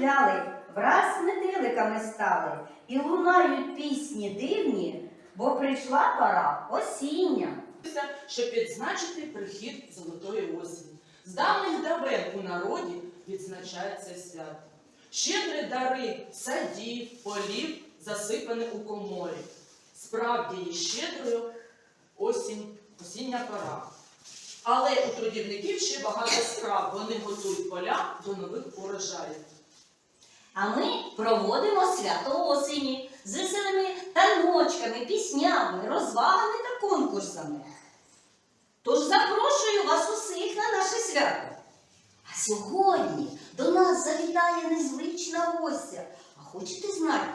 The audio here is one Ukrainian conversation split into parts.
закружляли, враз метеликами стали, і лунають пісні дивні, бо прийшла пора осіння. щоб відзначити прихід золотої осені. З давніх давен у народі відзначається свято. Щедрі дари садів, полів засипані у коморі. Справді є щедрою осінь, осіння пора. Але у трудівників ще багато справ. Вони готують поля до нових урожаїв. А ми проводимо свято осені з веселими таночками, піснями, розвагами та конкурсами. Тож запрошую вас усіх на наше свято. А сьогодні до нас завітає незвична гостя. А хочете знати,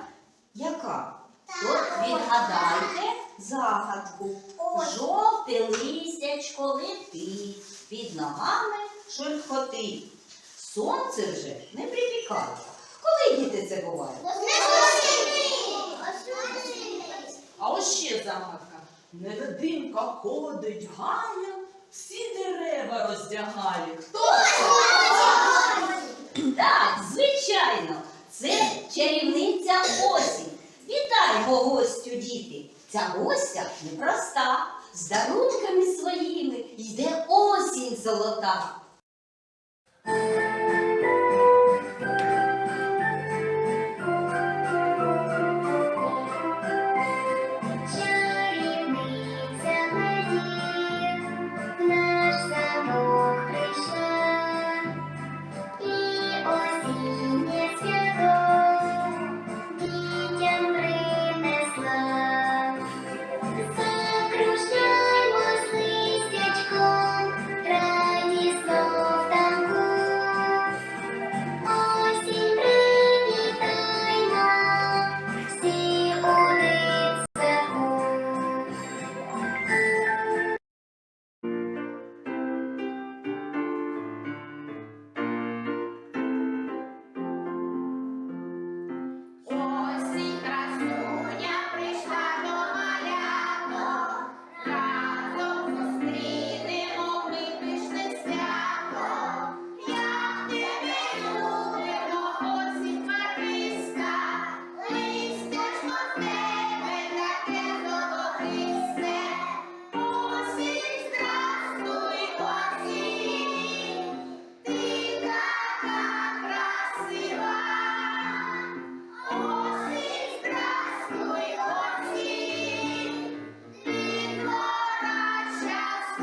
яка? То відгадайте загадку. Жовте листячко летить, під ногами шурхотить. Сонце вже не припікає. Коли діти це буває? А ось ще загадка. Невидимка ходить гає, всі дерева роздягає. Хто це? Так, звичайно, це чарівниця осінь. Вітаємо гостю, діти. Ця гостя непроста, з дарунками своїми йде осінь золота.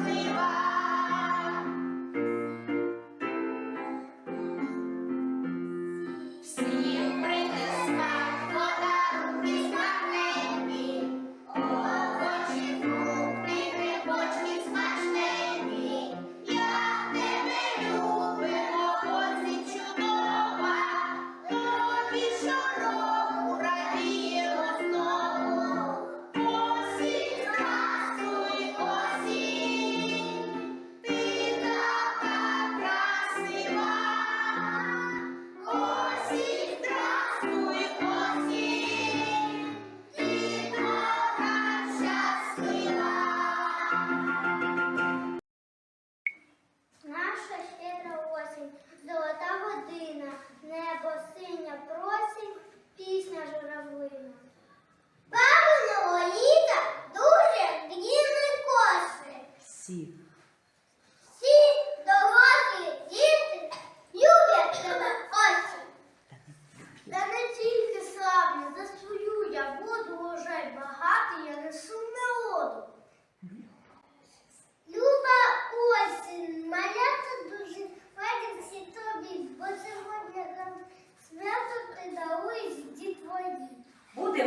We Viva!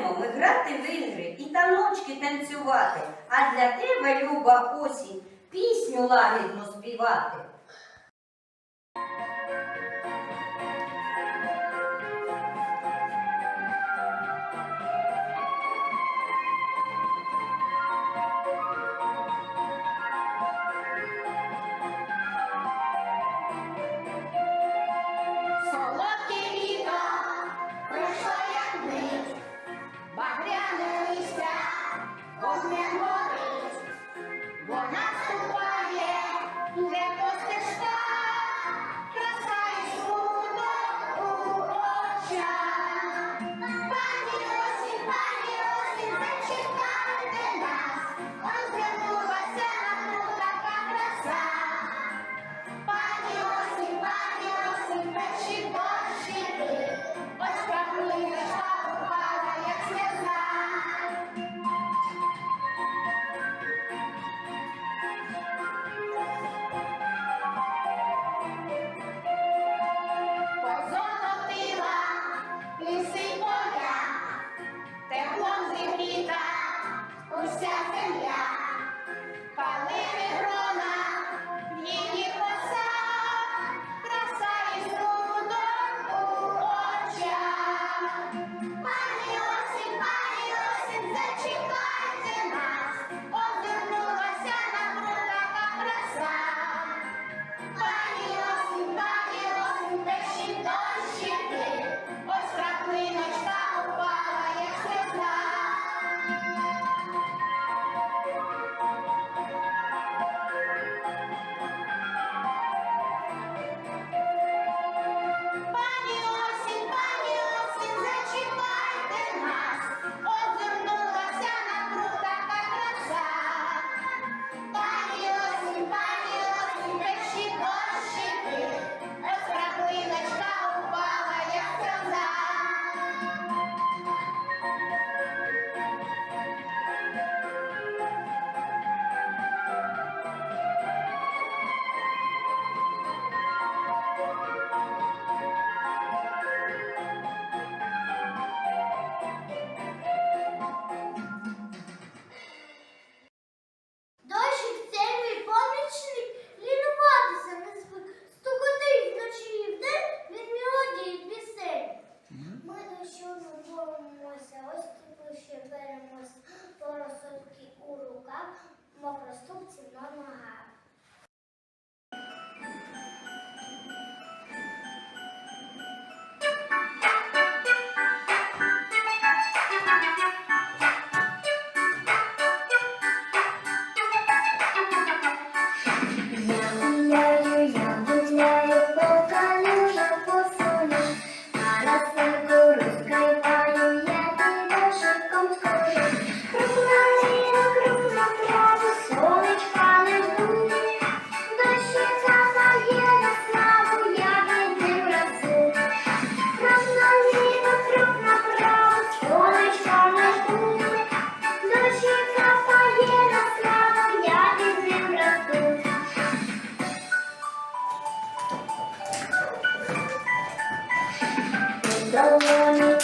будемо ми грати в ігри і таночки танцювати, а для тебе, люба осінь, пісню лагідно співати. у руках, мокроступці на ногах. Shalom.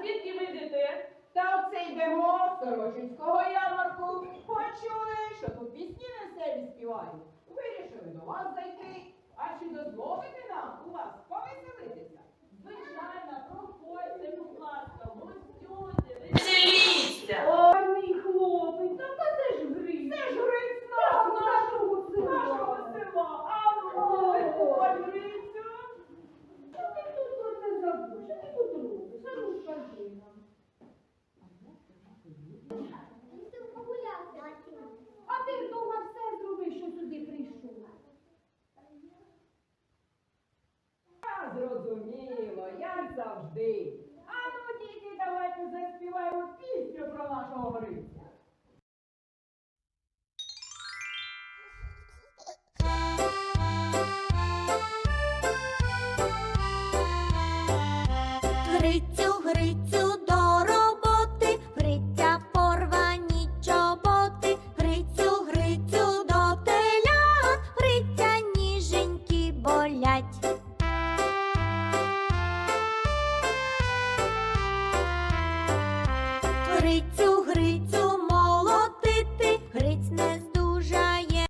звідки ви йдете? Та оце йдемо з Сорочинського ярмарку. Почули, що тут пісні на себе співають. Вирішили до вас зайти. А чи дозволите нам у вас повеселитися? Звичайно, проходьте, будь ласка.